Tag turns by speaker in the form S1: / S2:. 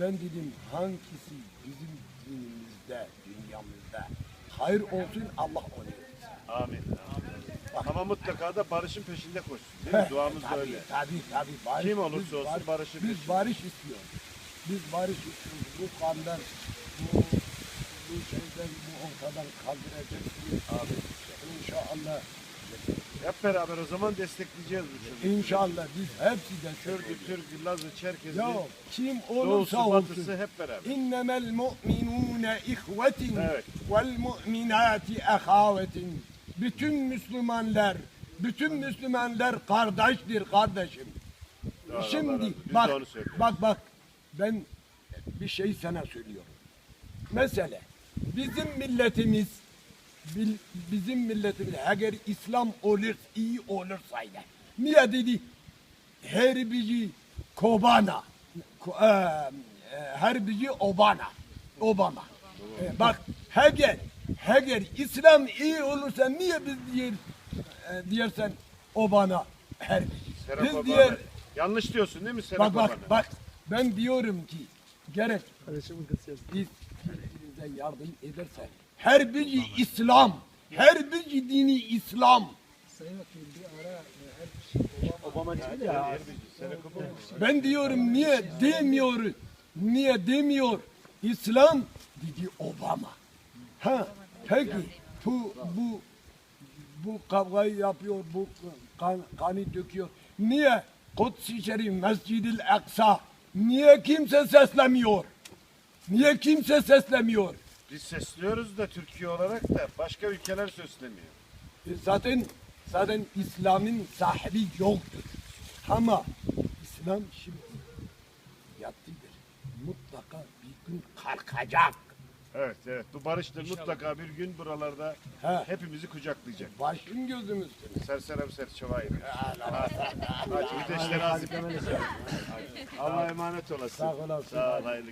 S1: Ben dedim hangisi bizim dinimizde, dünyamızda hayır olsun Allah onu etsin.
S2: Amin. Ama mutlaka da barışın peşinde koşsun. Değil mi? Duamız
S1: tabii,
S2: böyle.
S1: Tabii tabii. Barış,
S2: Kim olursa
S1: biz
S2: olsun
S1: barış-
S2: barışı
S1: Biz
S2: peşinde.
S1: barış istiyoruz. Biz barış istiyoruz. Bu kandan, bu, bu şeyden, bu ortadan kaldıracağız. Abi. İnşallah.
S2: Hep beraber o zaman destekleyeceğiz bu çocuğu.
S1: İnşallah biz hepsi de
S2: Kürdü, Türk'ü, Laz'ı, Çerkez'i,
S1: Ya kim
S2: Doğusu,
S1: olursa
S2: Batısı
S1: olsun.
S2: hep beraber.
S1: İnnemel mu'minune ihvetin
S2: Evet.
S1: vel mu'minati ahavetin. Bütün Müslümanlar, bütün Müslümanlar kardeştir kardeşim.
S2: Allah razı
S1: Şimdi
S2: olsun. Biz de
S1: bak,
S2: onu söylüyoruz.
S1: bak bak ben bir şey sana söylüyorum. Mesela bizim milletimiz bil- bizim milletimiz eğer İslam olur iyi olursaydı. Niye dedi? Herbici Kobana. Ko- e, e, Herbici Obama. Obama. E, bak Hegel Hegel İslam iyi olursa niye biz diyer, e, diyersen Obama herbici.
S2: Serap
S1: Biz
S2: Obama.
S1: diğer
S2: Yanlış diyorsun değil mi Serap
S1: Bak bak
S2: Obama?
S1: bak ben diyorum ki gerek
S3: Kardeşimin kız yazdı.
S1: biz birbirimize yardım edersek her biri İslam, her biri dini İslam.
S3: Sayın Vakilim bir ara her Obama değil ya.
S2: Serap Obama.
S1: Ben diyorum niye demiyor, niye demiyor İslam dedi Obama. Ha peki bu bu bu kavgayı yapıyor, bu kan, kanı döküyor. Niye Kudüs-i Şerif, Mescid-i Aksa niye kimse seslemiyor? Niye kimse seslemiyor?
S2: Biz sesliyoruz da Türkiye olarak da başka ülkeler seslemiyor.
S1: E, Zaten zaten İslam'ın sahibi yoktur. Ama İslam şimdi yattıdır. Mutlaka bir gün kalkacak.
S2: Evet evet bu barıştır mutlaka bir gün buralarda
S1: He.
S2: hepimizi kucaklayacak.
S1: Başın gözüm üstüne.
S2: Serserem serçevayı. Hadi bir de işler azim. Allah'a emanet olasın.
S1: Sağ olasın.
S2: Sağ ol hayırlı